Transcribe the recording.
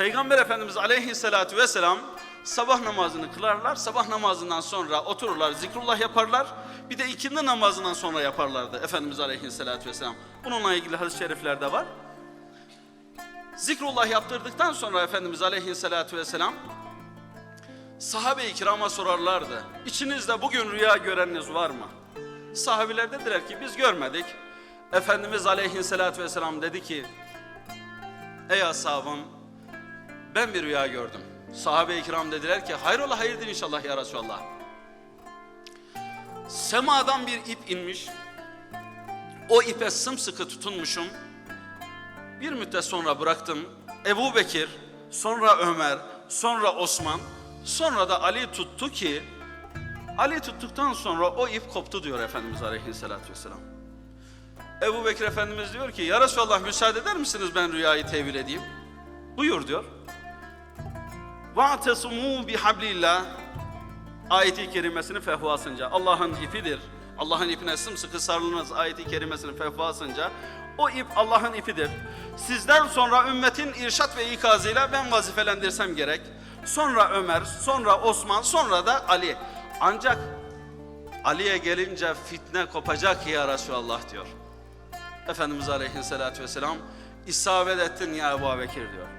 Peygamber Efendimiz aleyhissalatu vesselam sabah namazını kılarlar. Sabah namazından sonra otururlar, zikrullah yaparlar. Bir de ikindi namazından sonra yaparlardı Efendimiz aleyhissalatu vesselam. Bununla ilgili hadis-i şerifler de var. Zikrullah yaptırdıktan sonra Efendimiz aleyhissalatu vesselam sahabe-i kirama sorarlardı. İçinizde bugün rüya göreniniz var mı? Sahabiler dediler ki biz görmedik. Efendimiz aleyhissalatu vesselam dedi ki Ey ashabım ben bir rüya gördüm. Sahabe-i kiram dediler ki hayrola hayırdır inşallah ya Resulallah. Semadan bir ip inmiş. O ipe sımsıkı tutunmuşum. Bir müddet sonra bıraktım. Ebu Bekir, sonra Ömer, sonra Osman, sonra da Ali tuttu ki Ali tuttuktan sonra o ip koptu diyor Efendimiz Aleyhisselatü Vesselam. Ebu Bekir Efendimiz diyor ki ya Resulallah müsaade eder misiniz ben rüyayı tevil edeyim? Buyur diyor. وَاَعْتَصُمُوا بِحَبْلِ Ayeti kerimesini fehvasınca Allah'ın ipidir. Allah'ın ipine sımsıkı sarılınız ayeti kerimesini fehvasınca o ip Allah'ın ipidir. Sizden sonra ümmetin irşat ve ikazıyla ben vazifelendirsem gerek. Sonra Ömer, sonra Osman, sonra da Ali. Ancak Ali'ye gelince fitne kopacak ya Resulallah diyor. Efendimiz Aleyhisselatü Vesselam isabet ettin ya Ebu Bekir diyor.